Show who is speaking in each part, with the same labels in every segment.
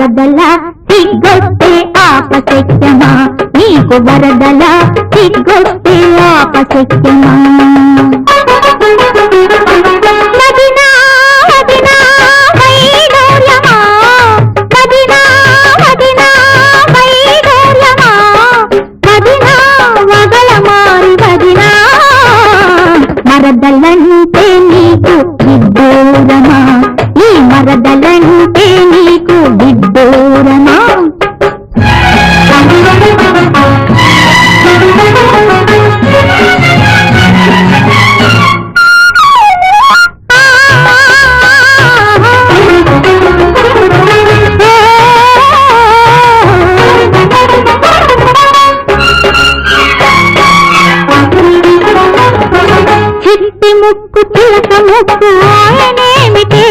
Speaker 1: వరదల సిగ్గొస్తే ఆపశక్యమా? నీకు వరదల సిగ్గొస్తే ఆపశక్యమా? మదినా చిట్టి ముక్కు చిలక ముక్కు ఆయనేమిటి?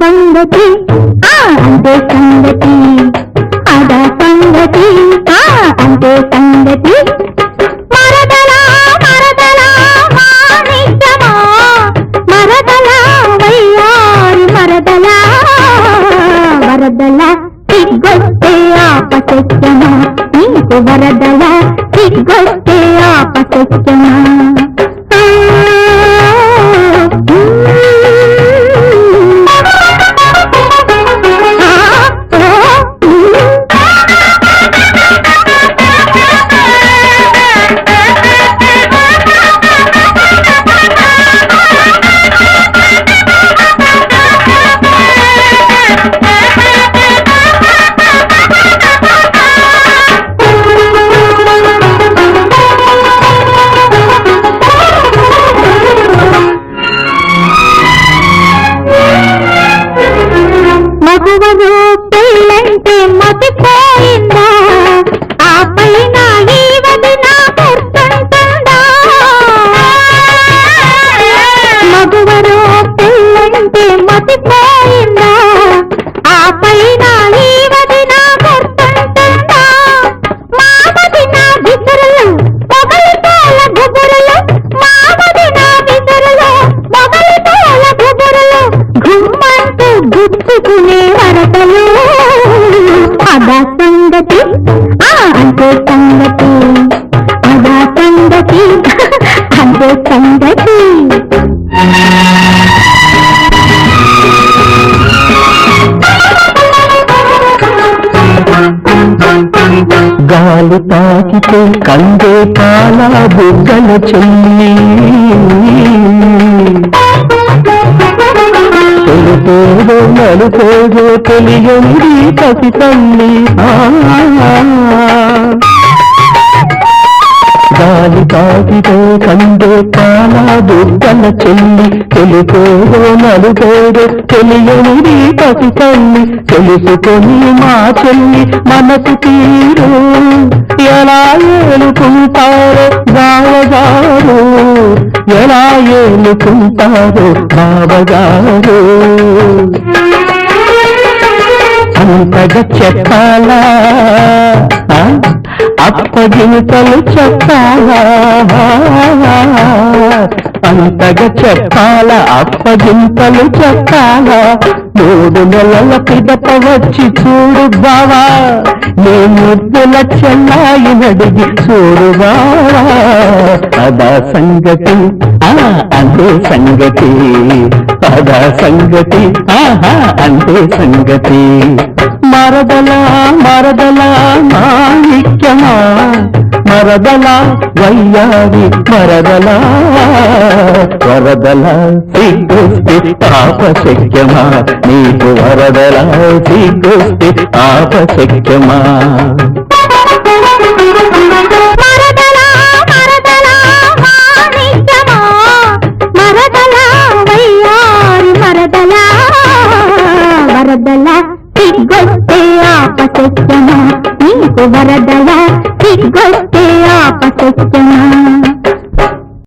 Speaker 1: సంగతి ఆ అంతే సంగతి. అదా సంగతి ఆ అంతే సంగతి. మరదలా మరదలా మాణిక్యమా మరదలా వయ్యారి మరదలా? సిగ్గొస్తే నీకు సిగ్గొస్తే సంగతి ఆ అంతే సంగతి అదా సంగతి అంతే సంగతి
Speaker 2: గాలి తాకితే కందే పాల బుగ్గల చెల్లి. తెలుపేదో పోగో తెలియంది పసి తల్లి గాలి గాలి తాకితే కాదు పాల చెల్లి చెల్లి నలుగోడు తెలియని నీ పసి తల్లి. తెలుసుకొని మా చెల్లి మనసు తీరు. ఎలా ఏలుకుంటారో బావగారు ఎలా ఏలుకుంటారో బావగారు అంతగా చెప్పాలా? అప్పగింతలు చెప్పాలా? అంతగా చెప్పాలా? అప్పగింతలు చెప్పాలా? మూడు నెలల పిదప వచ్చి చూడు బావా. నీ ముద్దుల చెల్లాయి నడిగి చూడు బావా. అదా సంగతి ఆ అంతే సంగతి. అదా సంగతి ఆహా అంతే సంగతి. మరదలా మరదలా మాణిక్యమా మరదలా వయ్యారి మరదలా. వరదలా సిగ్గుస్తి ఆపశక్యమా? నీకు వరదలా సిగ్గుస్తి ఆపశక్యమా?
Speaker 1: మరదలా